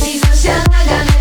Jesus shall I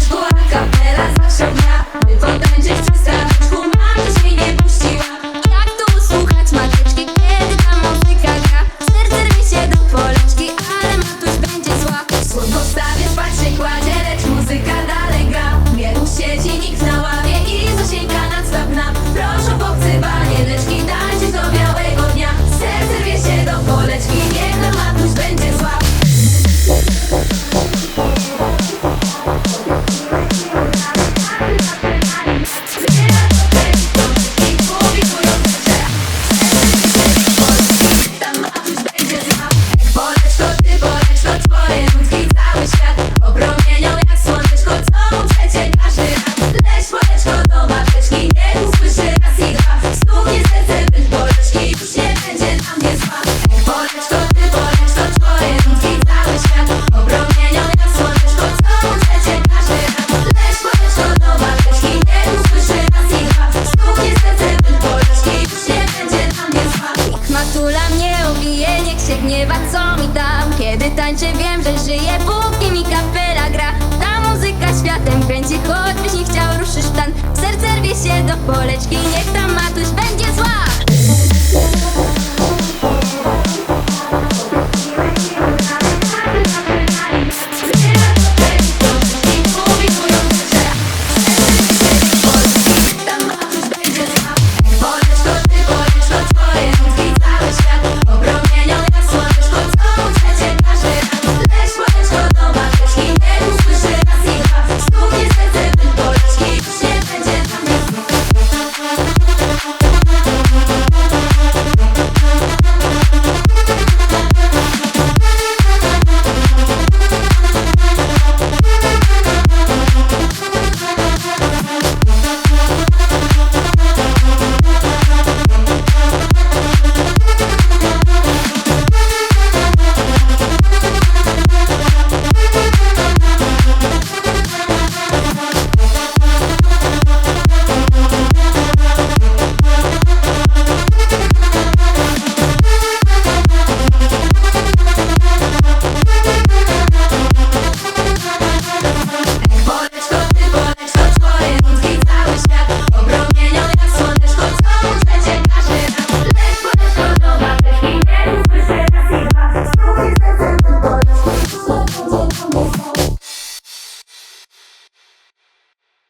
się gniewa, co mi tam Kiedy tańczę wiem, że żyję, póki mi kapela gra. Ta muzyka światem kręci, choćbyś nie chciał ruszyć w tan Serce rwie się do poleczki, niech tam matuś będzie zła.